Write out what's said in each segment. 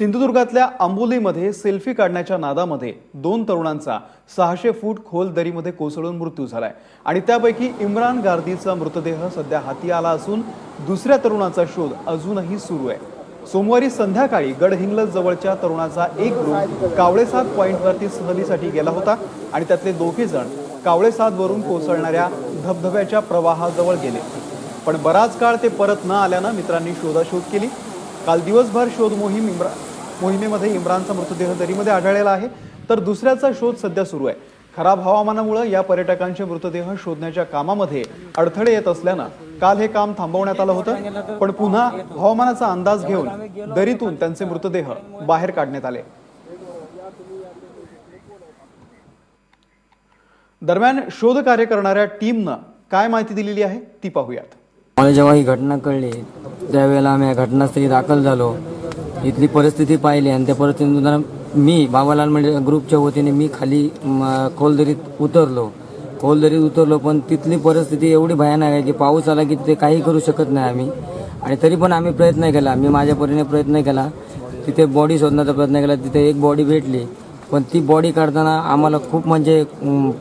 सिंधुदुर्गातल्या आंबोलीमध्ये सेल्फी काढण्याच्या नादामध्ये दोन तरुणांचा सहाशे फूट खोल दरीमध्ये कोसळून मृत्यू झालाय. आणि त्यापैकी इम्रान गार्दीचा मृतदेह सध्या हाती आला असून दुसऱ्या तरुणाचा शोध अजूनही सुरू आहे. सोमवारी संध्याकाळी गडहिंग्लज जवळच्या तरुणाचा एक ग्रुप कावळेसाद पॉईंटवरती सहलीसाठी गेला होता आणि त्यातले दोघे जण कावळेसादवरून कोसळणाऱ्या धबधब्याच्या प्रवाहाजवळ गेले. पण बराच काळ ते परत न आल्यानं मित्रांनी शोधाशोध केली. काल दिवसभर शोध मोहीम इम्रा मोहिमेमध्ये इम्रानचा मृतदेह दरीमध्ये आढळलेला आहे. तर दुसऱ्याचा शोध सध्या सुरू आहे. खराब हवामानामुळे या पर्यटकांचे मृतदेह शोधण्याच्या कामामध्ये अडथळे येत असल्यानं काल हे काम थांबवण्यात आलं होतं. पण पुन्हा हवामानाचा अंदाज घेऊन दरीतून त्यांचे मृतदेह बाहेर काढण्यात आले. दरम्यान शोध कार्य करणाऱ्या टीमनं काय माहिती दिलेली आहे ती पाहूयात. मला जेव्हा ही घटना कळली त्यावेळेला आम्ही या घटनास्थळी दाखल झालो. इथली परिस्थिती पाहिली आणि त्या परिस्थितीनुसार मी बाबालाल म्हणजे ग्रुपच्या वतीने मी खाली खोलदरीत उतरलो. खोलदरीत उतरलो पण तिथली परिस्थिती एवढी भयानक आहे की पाऊस आला की ते काही करू शकत नाही आम्ही. आणि तरी पण आम्ही प्रयत्न केला मी माझ्या परीने प्रयत्न केला. तिथे बॉडी शोधण्याचा प्रयत्न केला तिथे एक बॉडी भेटली. पण ती बॉडी काढताना आम्हाला खूप म्हणजे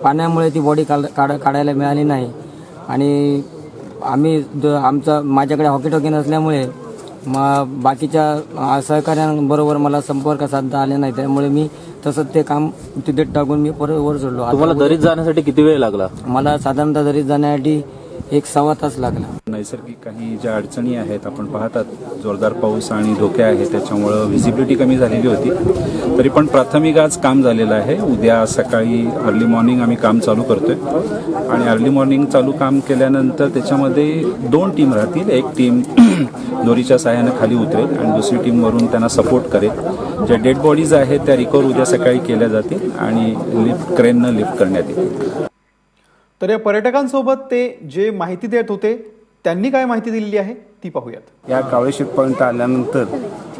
पाण्यामुळे ती बॉडी काढ काढ- काढायला मिळाली नाही. आणि आम्ही द- आमचा माझ्याकडे हॉकी टॉकी नसल्यामुळे म बाकीच्या सहकाऱ्यांबरोबर मला संपर्क साधता आले नाही त्यामुळे मी तसंच ते काम तिथे टाकून मी परत वर सोडलो. तुम्हाला दरीत जाण्यासाठी किती वेळ लागला? मला साधारणतः दरीत जाण्यासाठी एक सव्वा तास लागला. नैसर्गिक काही ज्या अडचणी आहेत आपण पाहतात जोरदार पाऊस आणि धोके आहेत त्याच्यामुळं व्हिजिबिलिटी कमी झालेली होती. तरी पण प्राथमिक आज काम झालेलं आहे. उद्या सकाळी अर्ली मॉर्निंग आम्ही काम चालू करतोय. आणि अर्ली मॉर्निंग चालू काम केल्यानंतर त्याच्यामध्ये दोन टीम राहतील. एक टीम दोरीच्या सहाय्यानं खाली उतरेल आणि दुसरी टीम वरून त्यांना सपोर्ट करेल. ज्या डेड बॉडीज आहेत त्या रिकवर उद्या सकाळी केल्या जातील आणि लिफ्ट क्रेननं लिफ्ट करण्यात येईल तर या पर्यटकांसोबत ते जे माहिती देत होते त्यांनी काय माहिती दिलेली आहे ती पाहूयात. या कावळेशीत पॉईंट आल्यानंतर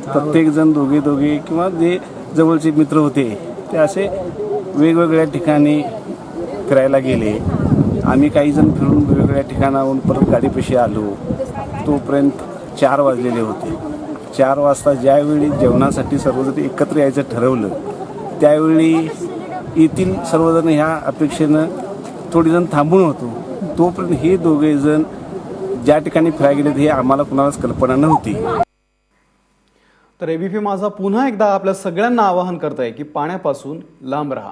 प्रत्येकजण दोघे दोघे किंवा जे जवळचे मित्र होते ते असे वेगवेगळ्या ठिकाणी फिरायला गेले. आम्ही काही जण फिरून वेगवेगळ्या ठिकाणाहून परत गाडीपाशी आलो. तोपर्यंत चार वाजलेले होते. चार वाजता ज्यावेळी जेवणासाठी सर्वजण एकत्र यायचं ठरवलं त्यावेळी येथील सर्वजण ह्या अपेक्षेनं थोडी जण थांबून होतो. तोपर्यंत हे दोघेजण ज्या ठिकाणी फिरायला गेले हे आम्हाला कुणालाच कल्पना नव्हती. तर एबीपी माझा पुन्हा एकदा आपल्या सगळ्यांना आवाहन करत आहे की पाण्यापासून लांब राहा.